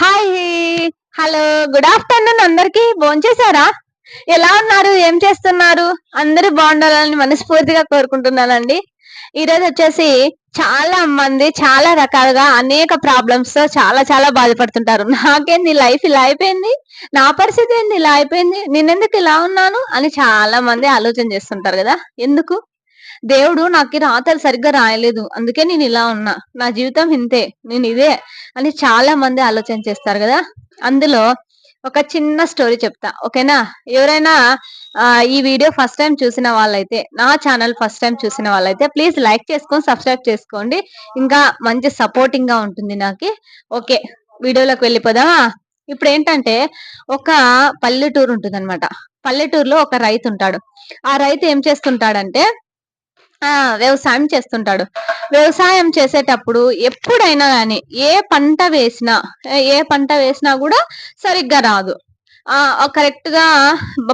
Hi hello good afternoon అందరికి. భోంచేశారా? ఎలా ఉన్నారు? ఏం చేస్తున్నారు? అందరూ బాగుండాలని మనస్ఫూర్తిగా కోరుకుంటున్నానండి. ఈ రోజు వచ్చేసి చాలా మంది చాలా రకాలుగా అనేక ప్రాబ్లమ్స్తో చాలా చాలా బాధపడుతుంటారు. నాకేంది? లైఫ్ ఇలా అయిపోయింది? నా పరిస్థితి ఏంది? ఇలా అయిపోయింది? నేనెందుకు ఇలా ఉన్నాను? అని చాలా మంది ఆలోచన చేస్తుంటారు కదా? ఎందుకు? దేవుడు నాకు రాతలు సరిగ్గా రాయలేదు. అందుకే నేను ఇలా ఉన్నా. నా జీవితం ఇంతే. నేను ఇదే అని చాలా మంది ఆలోచన చేస్తారు కదా. అందులో ఒక చిన్న స్టోరీ చెప్తా. ఓకేనా? ఎవరైనా ఈ వీడియో ఫస్ట్ టైం చూసిన వాళ్ళైతే నా ఛానల్ ఫస్ట్ టైం చూసిన వాళ్ళైతే ప్లీజ్ లైక్ చేసుకొని సబ్స్క్రైబ్ చేసుకోండి. ఇంకా మంచి సపోర్టింగ్గా ఉంటుంది నాకు. ఓకే వీడియోలోకి వెళ్ళిపోదామా? ఇప్పుడు ఏంటంటే ఒక పల్లెటూరు ఉంటుంది అనమాట పల్లెటూరులో ఒక రైతు ఉంటాడు ఆ రైతు ఏం చేస్తుంటాడంటే ఆ వ్యవసాయం చేస్తుంటాడు. వ్యవసాయం చేసేటప్పుడు ఎప్పుడైనా కానీ ఏ పంట వేసినా ఏ- పంట వేసినా కూడా సరిగ్గా రాదు. ఆ కరెక్ట్గా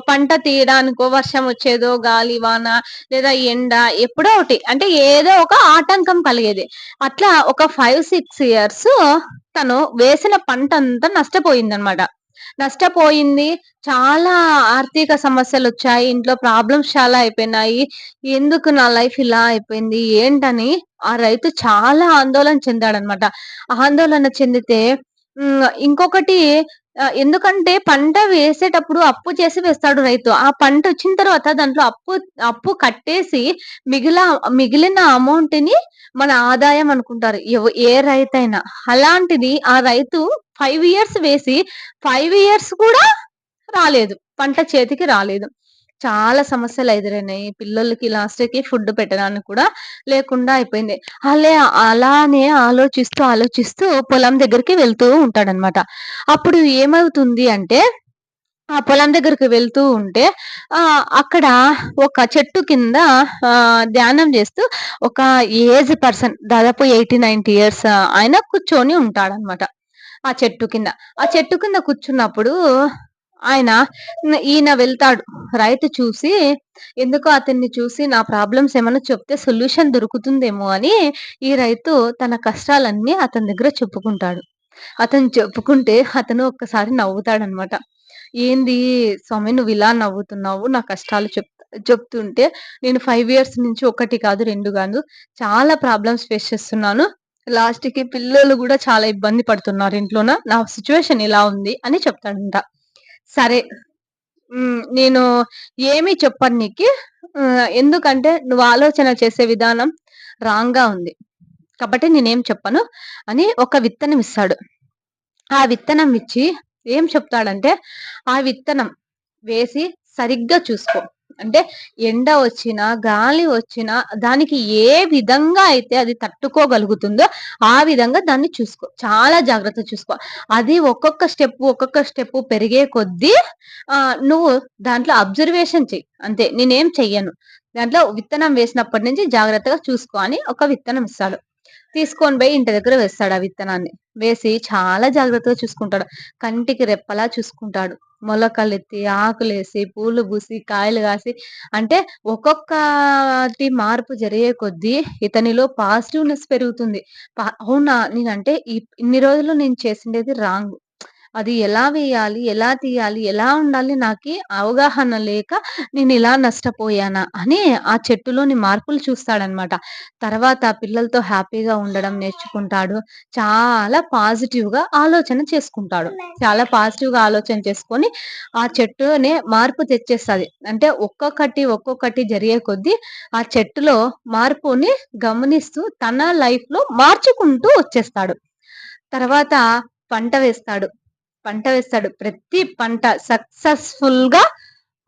పంట తీయడానికో వర్షం వచ్చేదో గాలి వాన లేదా ఎండ ఎప్పుడో ఒకటి అంటే ఏదో ఒక ఆటంకం కలిగేది. అట్లా ఒక ఫైవ్ సిక్స్ ఇయర్స్ తను వేసిన పంట అంతా నష్టపోయిందన్నమాట నష్టపోయింది. చాలా ఆర్థిక సమస్యలు వచ్చాయి ఇంట్లో ప్రాబ్లమ్స్ చాలా అయిపోయినాయి. ఎందుకు నా లైఫ్ ఇలా అయిపోయింది? ఏంటని ఆ రైతు చాలా ఆందోళన చెందాడనమాట. ఆందోళన చెందితే ఇంకొకటి ఎందుకంటే పంట వేసేటప్పుడు అప్పు చేసి వేస్తాడు రైతు. ఆ పంట వచ్చిన తర్వాత దాంట్లో అప్పు అప్పు కట్టేసి మిగిలిన మిగిలిన అమౌంట్ని మన ఆదాయం అనుకుంటారు. ఏ రైతైనా. అలాంటిది ఆ రైతు ఫైవ్ ఇయర్స్ వేసి ఫైవ్ ఇయర్స్ కూడా రాలేదు. పంట చేతికి రాలేదు. చాలా సమస్యలు ఎదురైనాయి. పిల్లలకి లాస్ట్కి ఫుడ్ పెట్టడానికి కూడా లేకుండా అయిపోయింది. అలా అలానే ఆలోచిస్తూ ఆలోచిస్తూ పొలం దగ్గరికి వెళ్తూ ఉంటాడనమాట అప్పుడు ఏమవుతుంది అంటే ఆ పొలం దగ్గరికి వెళ్తూ ఉంటే ఆ అక్కడ ఒక చెట్టు కింద ఆ ధ్యానం చేస్తూ ఒక ఏజ్ పర్సన్ దాదాపు ఎయిటీ నైన్టీ ఇయర్స్ ఆయన కూర్చొని ఉంటాడనమాట ఆ చెట్టు కింద. ఆ చెట్టు కింద కూర్చున్నప్పుడు ఆయన ఈయన వెళ్తాడు. రైతు చూసి ఎందుకో అతన్ని చూసి నా ప్రాబ్లమ్స్ ఏమైనా చెప్తే సొల్యూషన్ దొరుకుతుందేమో అని ఈ రైతు తన కష్టాలన్నీ అతని దగ్గర చెప్పుకుంటాడు. అతను చెప్పుకుంటే అతను ఒక్కసారి నవ్వుతాడనమాట. ఏంది స్వామి నువ్వు ఇలా నవ్వుతున్నావు నా కష్టాలు చెప్ చెప్తుంటే నేను ఫైవ్ ఇయర్స్ నుంచి ఒకటి కాదు రెండు కాదు చాలా ప్రాబ్లమ్స్ ఫేస్ చేస్తున్నాను. లాస్ట్కి పిల్లలు కూడా చాలా ఇబ్బంది పడుతున్నారు ఇంట్లోన? నా సిచ్యువేషన్ ఇలా ఉంది అని చెప్తాడంట. సరే నేను ఏమీ చెప్పను నీకు. ఎందుకంటే నువ్వు ఆలోచన చేసే విధానం రాంగ్గా ఉంది. కాబట్టి నేనేం చెప్పను అని ఒక విత్తనం ఇస్తాడు. ఆ విత్తనం ఇచ్చి ఏం చెప్తాడంటే ఆ విత్తనం వేసి సరిగ్గా చూసుకో. అంటే ఎండ వచ్చినా గాలి వచ్చినా దానికి ఏ విధంగా అయితే అది తట్టుకోగలుగుతుందో ఆ విధంగా దాన్ని చూసుకో. చాలా జాగ్రత్త చూసుకో. అది ఒక్కొక్క స్టెప్ ఒక్కొక్క స్టెప్ పెరిగే కొద్దీ ఆ నువ్వు దాంట్లో అబ్జర్వేషన్ చెయ్యి అంతే నేనేం చెయ్యను. దాంట్లో విత్తనం వేసినప్పటి నుంచి జాగ్రత్తగా చూసుకో అని ఒక విత్తనం ఇస్తాడు. తీసుకొని పోయి ఇంటి దగ్గర వేస్తాడు ఆ విత్తనాన్ని. వేసి చాలా జాగ్రత్తగా చూసుకుంటాడు. కంటికి రెప్పలా చూసుకుంటాడు. మొలకలెత్తి ఆకులేసి పూలు పూసి కాయలు కాసి అంటే ఒక్కొక్కటి మార్పు జరిగే కొద్దీ ఇతనిలో పాజిటివ్నెస్ పెరుగుతుంది. అవునా? నేనంటే ఈ ఇన్ని రోజులు నేను చేసిండేది రాంగ్. అది ఎలా వేయాలి ఎలా తీయాలి ఎలా ఉండాలి నాకు అవగాహన లేక నేను ఇలా నష్టపోయానా అని ఆ చెట్టులోని మార్పులు చూస్తాడనమాట. తర్వాత పిల్లలతో హ్యాపీగా ఉండడం నేర్చుకుంటాడు. చాలా పాజిటివ్గా ఆలోచన చేసుకుంటాడు. చాలా పాజిటివ్గా ఆలోచన చేసుకొని ఆ చెట్టునే మార్పు తెచ్చేస్తుంది. అంటే ఒక్కొక్కటి ఒక్కొక్కటి జరిగే కొద్దీ ఆ చెట్టులో మార్పుని గమనిస్తూ తన లైఫ్లో మార్చుకుంటూ వచ్చేస్తాడు. తర్వాత పంట వేస్తాడు. పంట వేస్తాడు. ప్రతి పంట సక్సెస్ఫుల్గా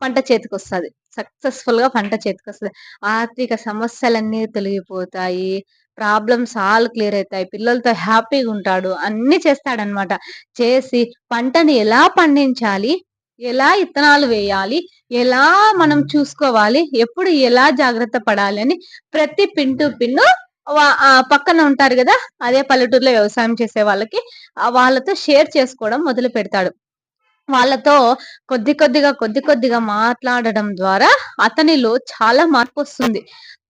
పంట చేతికి వస్తుంది సక్సెస్ఫుల్గా పంట చేతికి వస్తుంది ఆర్థిక సమస్యలన్నీ తొలగిపోతాయి. ప్రాబ్లమ్స్ ఆల్ క్లియర్ అవుతాయి. పిల్లలతో హ్యాపీగా ఉంటాడు. అన్ని చేస్తాడనమాట చేసి పంటని ఎలా పండించాలి? ఎలా ఇత్తనాలు వేయాలి? ఎలా మనం చూసుకోవాలి? ఎప్పుడు ఎలా జాగ్రత్త పడాలి అని ప్రతి పిన్ టు పిన్ పక్కన ఉంటారు కదా అదే పల్లెటూరులో వ్యవసాయం చేసే వాళ్ళకి వాళ్ళతో షేర్ చేసుకోవడం మొదలు పెడతాడు. వాళ్ళతో కొద్ది కొద్దిగా కొద్ది కొద్దిగా మాట్లాడడం ద్వారా అతనిలో చాలా మార్పు వస్తుంది.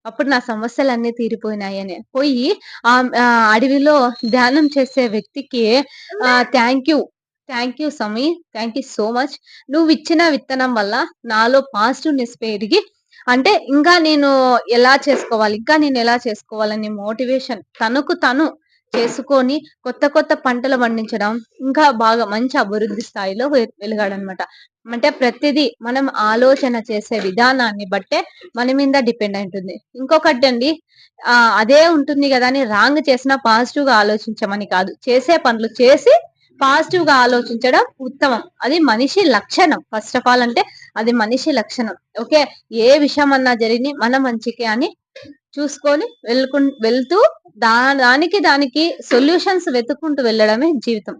అప్పుడు నా సమస్యలన్నీ తీరిపోయినాయి అని. పోయి ఆ అడవిలో ధ్యానం చేసే వ్యక్తికి థ్యాంక్ యూ థ్యాంక్ యూ సమీ థ్యాంక్ యూ సో మచ్. నువ్వు ఇచ్చిన విత్తనం వల్ల నాలో పాజిటివ్నెస్ పెరిగి అంటే ఇంకా నేను ఎలా చేసుకోవాలి ఇంకా నేను ఎలా చేసుకోవాలని మోటివేషన్ తనకు తను చేసుకొని కొత్త కొత్త పంటలు పండించడం ఇంకా బాగా మంచి అభివృద్ధి స్థాయిలో వెలిగాడనమాట అంటే ప్రతిదీ మనం ఆలోచన చేసే విధానాన్ని బట్టే మన మీద డిపెండ్ అయి ఉంటుంది ఇంకొకటి అండి ఆ అదే ఉంటుంది కదా అని రాంగ్ చేసినా పాజిటివ్గా ఆలోచించమని కాదు. చేసే పనులు చేసి పాజిటివ్గా ఆలోచించడం ఉత్తమం. అది మనిషి లక్షణం. ఫస్ట్ ఆఫ్ ఆల్ అంటే అది మనిషి లక్షణం. ఓకే? ఏ విషయం అన్నా జరిగి మన మంచికి అని చూసుకొని వెళ్ళకు వెళ్తూ దా దానికి దానికి సొల్యూషన్స్ వెతుక్కుంటూ వెళ్ళడమే జీవితం.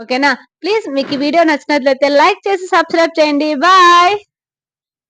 ఓకేనా? ప్లీజ్ మీకు ఈ వీడియో నచ్చినట్లయితే లైక్ చేసి సబ్స్క్రైబ్ చేయండి. బాయ్!